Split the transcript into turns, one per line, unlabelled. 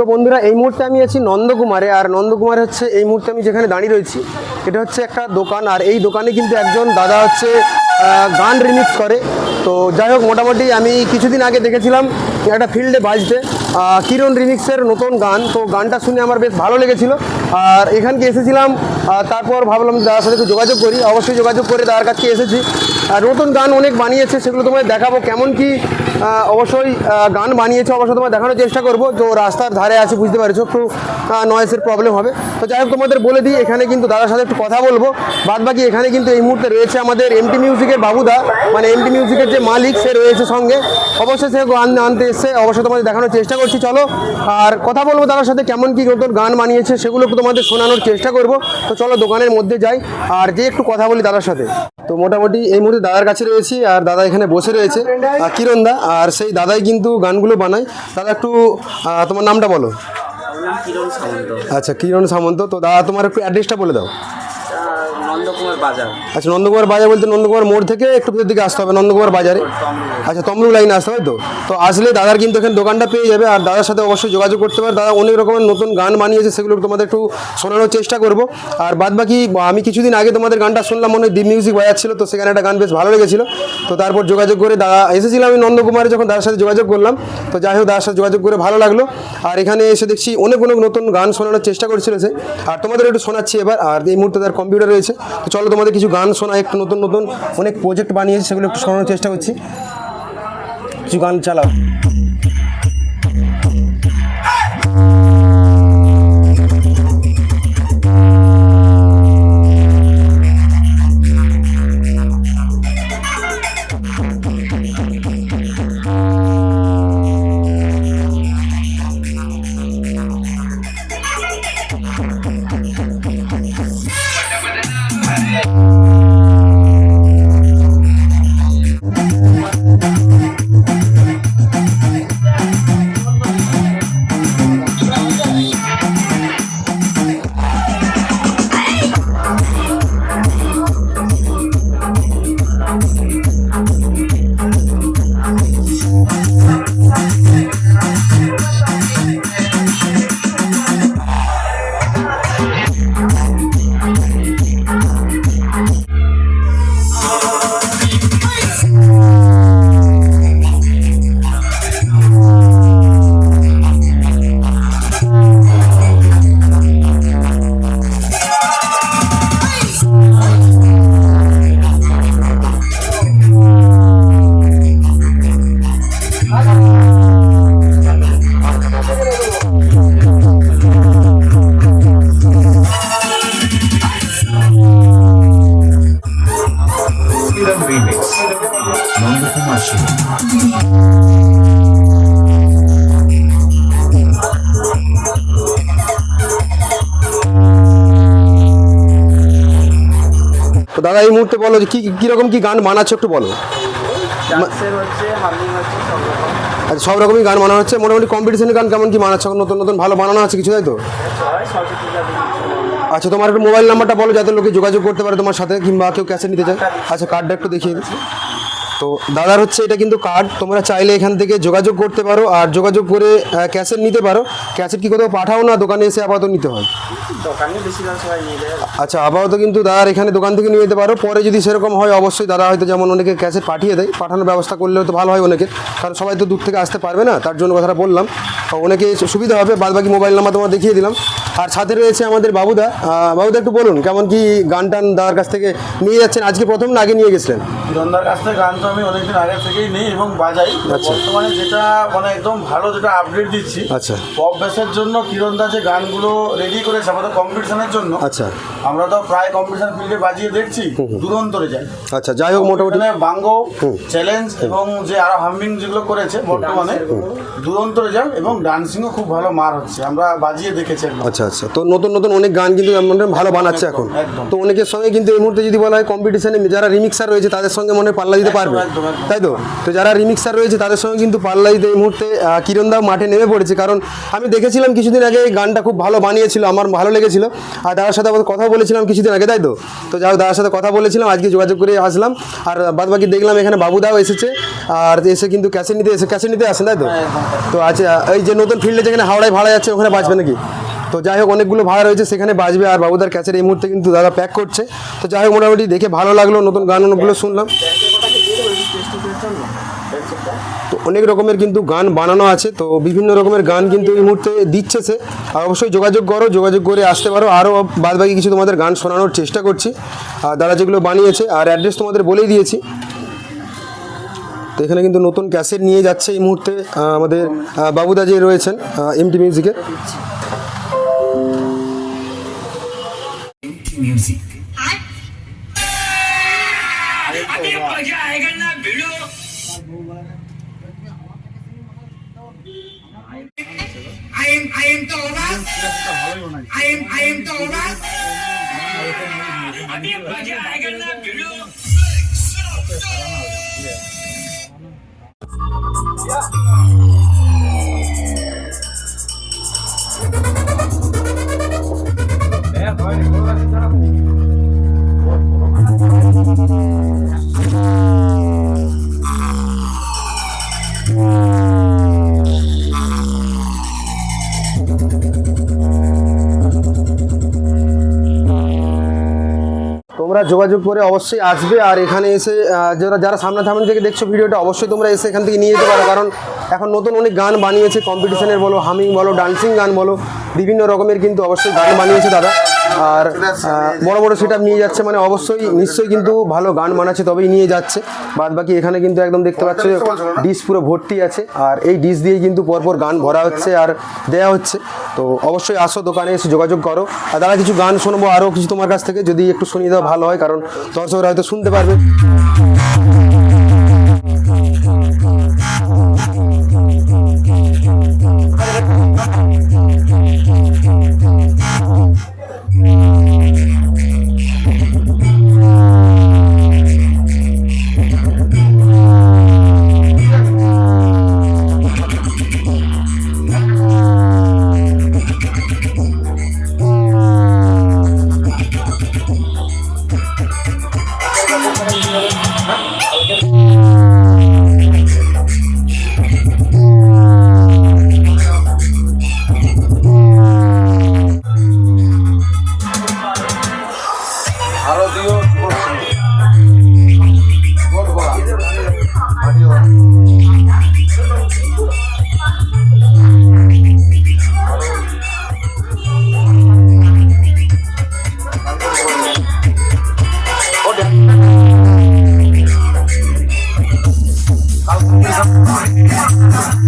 তো বন্ধুরা, এই মুহূর্তে আমি আছি নন্দকুমারে, আর নন্দকুমারে হচ্ছে এই মুহূর্তে আমি যেখানে দাঁড়িয়ে রয়েছি, এটা হচ্ছে একটা দোকান, আর এই দোকানে কিন্তু একজন দাদা হচ্ছে গান রিমিক্স করে। তো যাই হোক, মোটামুটি আমি কিছুদিন আগে দেখেছিলাম একটা ফিল্ডে বাজতে কিরণ রিমিক্সের নতুন গান। তো গানটা শুনে আমার বেশ ভালো লেগেছিল। আর এখানকে এসেছিলাম তারপর ভাবলাম দাদার সাথে একটু যোগাযোগ করি। অবশ্যই যোগাযোগ করে দাদার কাছে এসেছি। আর নতুন গান অনেক বানিয়েছে, সেগুলো তোমায় দেখাবো, কেমন কি অবশ্যই গান বানিয়েছে অবশ্যই তোমায় দেখানোর চেষ্টা করব। তো রাস্তার ধারে আছে, বুঝতে পারছ, একটু নয়েসের প্রবলেম হবে। তো যাই হোক, তোমাদের বলে দিই, এখানে কিন্তু দাদার সাথে একটু কথা বলব। বাদ বাকি এখানে কিন্তু এই মুহূর্তে রয়েছে আমাদের এমটি মিউজিকের বাবুদা। মানে এমটি মিউজিকের যে মালিক, সে রয়েছে সঙ্গে। অবশ্যই সে গান আনতে এসছে, অবশ্যই তোমাদের দেখানোর চেষ্টা করছি, চলো। আর কথা বলব দাদার সাথে, কেমন কি নতুন গান বানিয়েছে, সেগুলো তোমাদের শোনানোর চেষ্টা করব। তো চলো, দোকানের মধ্যে যাই। আর যে একটু কথা বলি দাদার সাথে। তো মোটামুটি এই মুহূর্তে দাদার কাছে রয়েছি আর দাদা এখানে বসে রয়েছে। কিরণ দা আর সেই দাদাই কিন্তু গানগুলো বানায়। দাদা একটু তোমার নামটা বলো। আচ্ছা কিরণ সামন্ত। তো দাদা তোমার একটু অ্যাড্রেসটা বলে দাও।
নন্দকুমার বাজার।
আচ্ছা নন্দকুমার বাজার বলতে নন্দকুমার মোড় থেকে একটু ভিতর দিকে আসতে হবে, নন্দকুমার বাজারে। আচ্ছা তমলু লাইনে আসতে হবে তো? তো আসলে দাদার কিন্তু এখানে দোকানটা পেয়ে যাবে, আর দাদার সাথে অবশ্যই যোগাযোগ করতে পারে। দাদা অনেক রকমের নতুন গান বানিয়েছে, সেগুলো তোমাদের একটু শোনানোর চেষ্টা করব। আর বাদ বাকি আমি কিছুদিন আগে তোমাদের গানটা শুনলাম, মনে দি মিউজিক বাজাচ্ছিল, তো সেখানে একটা গান বেশ ভালো লেগেছিল। তো তারপর যোগাযোগ করে দাদা, এসেছিলাম আমি নন্দকুমারে যখন দাদার সাথে যোগাযোগ করলাম। তো যাই হোক, দাদার সাথে যোগাযোগ করে ভালো লাগল। আর এখানে এসে দেখছি অনেক অনেক নতুন গান শোনানোর চেষ্টা করছিল সে। আর তোমাদের একটু শোনাচ্ছি এবার, আর এই মুহূর্তে তার কম্পিউটার রয়েছে। তো চলো তোমাদের কিছু গান শোনা একটু নতুন নতুন অনেক প্রজেক্ট বানিয়েছে, সেগুলো একটু শোনানোর চেষ্টা করছি। কিছু গান চালাও। তো দাদা এই মুহূর্তে বলো যে কী কীরকম কী গান বানাচ্ছ একটু বলো। আচ্ছা সব রকমই গান বানানো হচ্ছে। মোটামুটি কম্পিটিশনের গান কেমন কি বানাচ্ছ? নতুন নতুন ভালো বানানো আছে কিছু তাই তো? আচ্ছা তোমার একটু মোবাইল নাম্বারটা বলো যাতে লোকে যোগাযোগ করতে পারে তোমার সাথে কিংবা কেউ ক্যাসেট নিতে চায়। আচ্ছা কার্ডটা একটু দেখিয়ে দিচ্ছি। তো দাদার হচ্ছে এটা কিন্তু কার্ড তোমরা চাইলে এখান থেকে যোগাযোগ করতে পারো আর যোগাযোগ করে ক্যাসেট নিতে পারো। ক্যাসেট কি কোথাও পাঠাও না দোকানে এসে আপাতত নিতে হয়। আচ্ছা আপাতত কিন্তু দাদার এখানে দোকান থেকে নিয়ে যেতে পারো। পরে যদি সেরকম হয় অবশ্যই দাদা হয়তো যেমন অনেকে ক্যাসেট পাঠিয়ে দেয় পাঠানোর ব্যবস্থা করলে তো ভালো হয় অনেকে। কারণ সবাই তো দূর থেকে আসতে পারবে না তার জন্য কথাটা বললাম। তো অনেকে সুবিধা হবে বাদ বাকি মোবাইল নাম্বার তোমার দেখিয়ে দিলাম। আর সাথে রয়েছে আমাদের বাবুদা। বাবুদা একটু বলুন কেমন কি গান টান দাদার কাছ থেকে নিয়ে যাচ্ছেন? আজকে প্রথম না আগে নিয়ে গেছিলেন?
হিরণদার কাছ থেকে গান তো আমি অনেকদিন আগে থেকেই নিই এবং বাজাই।
আচ্ছা।
বর্তমানে যেটা মানে একদম ভালো যেটা আপডেট দিচ্ছি
আচ্ছা।
পপ বেসের জন্য কিরণদা যে গানগুলো রেডি করেছে আমাদের কম্পিটিশনের জন্য
আচ্ছা।
আমরা তো প্রায় কম্পিটিশন ফিল্ডে বাজিয়ে দেখছি দূরন্তরে যাই
আচ্ছা যাই হোক মোটামুটি।
বাঙ্গো চ্যালেঞ্জ এবং যে আরও হামিং যেগুলো করেছে বর্তমানে দূরন্তরে যান এবং ডান্সিংও খুব ভালো মার হচ্ছে। আমরা বাজিয়ে দেখেছি
আচ্ছা আচ্ছা তো নতুন নতুন অনেক গান কিন্তু ভালো বানাচ্ছে এখন। তো অনেকের সঙ্গে কিন্তু এই মুহূর্তে যদি বলা হয় কম্পিটিশনে যারা রিমিক্সার রয়েছে তাদের সঙ্গে মনে হয় পাল্লা দিতে পারবে। তাই তো? তো যারা রিমিক্সার রয়েছে তাদের সঙ্গে কিন্তু পাল্লা দিতে এই মুহূর্তে কিরণদা মাঠে নেমে পড়েছে। কারণ আমি দেখেছিলাম কিছুদিন আগে এই গানটা খুব ভালো বানিয়েছিল আমার ভালো লেগেছিল। আর দাদার সাথে আবার কথা বলেছিলাম কিছুদিন আগে তাই তো? তো যাই দাদার সাথে কথা বলেছিলাম আজকে যোগাযোগ করে আসলাম। আর বাদ বাকি দেখলাম এখানে বাবুদাও এসেছে। আর এসে কিন্তু ক্যাসেট নিতে এসে ক্যাসেট নিতে আসেন তাই তো? তো আচ্ছা এই যে নতুন ফিল্ডে যেখানে হাওড়ায় ভাড়া যাচ্ছে ওখানে বাঁচবে নাকি? তো যাই হোক, অনেকগুলো ভাড়া রয়েছে, সেখানে বাজবে আর বাবুদার ক্যাসেট এই মুহূর্তে কিন্তু দাদা প্যাক করছে। তো যাই হোক, মোটামুটি দেখে ভালো লাগল, নতুন গান অনেকগুলো শুনলাম। তো অনেক রকমের কিন্তু গান বানানো আছে, তো বিভিন্ন রকমের গান কিন্তু এই মুহূর্তে দিচ্ছে সে। আর অবশ্যই যোগাযোগ করো, যোগাযোগ করে আসতে পারো। আরও বাদ বাকি কিছু তোমাদের গান শোনানোর চেষ্টা করছি। আর দাদা যেগুলো বানিয়েছে, আর অ্যাড্রেস তোমাদের বলেই দিয়েছি। তো এখানে কিন্তু নতুন ক্যাসেট নিয়ে যাচ্ছে এই মুহূর্তে আমাদের বাবুদা যে রয়েছেন এমটি মিউজিকের
music.
अबे मजा आएगा ना भिड़ो I am I am the owner. I am I am the owner.
তোমরা যোগাযোগ করে অবশ্যই আসবে আর এখানে এসে যারা যারা সামনাসামনি থেকে দেখছ ভিডিওটা, অবশ্যই তোমরা এসে এখান থেকে নিয়ে যেতে পারো। কারণ এখন নতুন অনেক গান বানিয়েছে কম্পিটিশনের বলো হামিং বলো ডান্সিং গান বলো, বিভিন্ন রকমের কিন্তু অবশ্যই গান বানিয়েছে দাদা। আর বড় বড় সেট নিয়ে যাচ্ছে মানে অবশ্যই নিশ্চয়ই কিন্তু ভালো গান বানাচ্ছে তবেই নিয়ে যাচ্ছে। বাদ বাকি এখানে কিন্তু একদম দেখতে পাচ্ছ ডিশ পুরো ভর্তি আছে। আর এই ডিশ দিয়ে কিন্তু পরপর গান ভরা হচ্ছে আর দেয়া হচ্ছে। তো অবশ্যই আসো দোকানে এসে যোগাযোগ করো। আর দাদা কিছু গান শুনব আরও কিছু তোমার কাছ থেকে যদি একটু শুনিয়ে দেওয়া ভালো হয় কারণ দর্শকরা হয়তো শুনতে পারবে।